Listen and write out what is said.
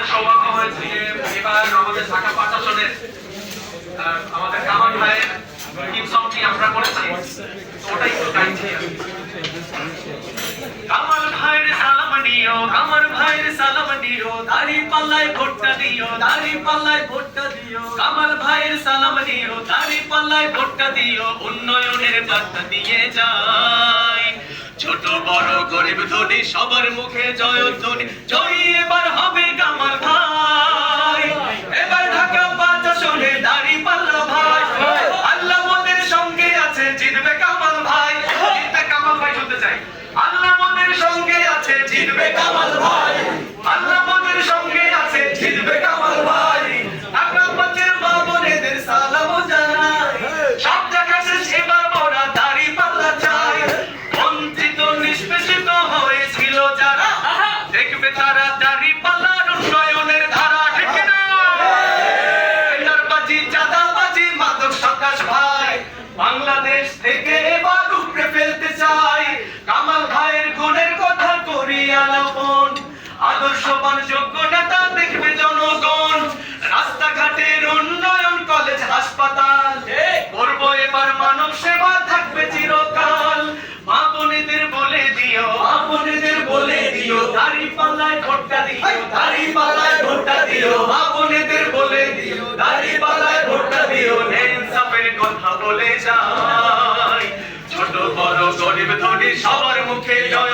আমাদের সৌভাগ্য হয়েছে যে এবার আমাদের ঢাকা আমাদের ভাইয়ের টিম সংটি আমরা করেছি? ওটাই তো কামাল ভাইয়ের সালাম নিও, কামাল ভাইয়ের সালাম নিও, দাড়ি পাল্লায় ভোটটা দিও, দাড়ি পাল্লায় ভোটটা দিও। কামাল ভাইয়ের সালাম নিও, দাড়ি পাল্লায় ভোটটা দিও, উন্নয়নের বার্তা দিয়ে যায় ছোট, বড়, গরিব, ধনী, সবার মুখে জয় ধনী জয় জিতবে কামাল ভাই। আল্লাহ মোদের সঙ্গে আছে জিতবে কামাল ভাই। ঢাকা পাঁচের মা বোনেদের সালাম জানাই। সব জায়গায় শেষ এবার মোরা দাড়ি পাল্লা চাই। বঞ্চিত নিষ্পেষিত হয়েছিল যারা। দেখবে তারা দাড়ি পাল্লার উন্নয়নের ধারা ঠিক না টেন্ডারবাজি, চাঁদাবাজি, মাদক সন্ত্রাস ভাই। বাংলাদেশ থেকে পাল্লায় ভোটটা দিও দাড়ি পাল্লায় ভোটটা দিও। মা বোনেদের বলে দিও দাড়ি পাল্লায় ভোটটা দিও। ইনসাফের কথা বলে যাই। ছোট বড় গরিব ধনী সবার মুখে জয়।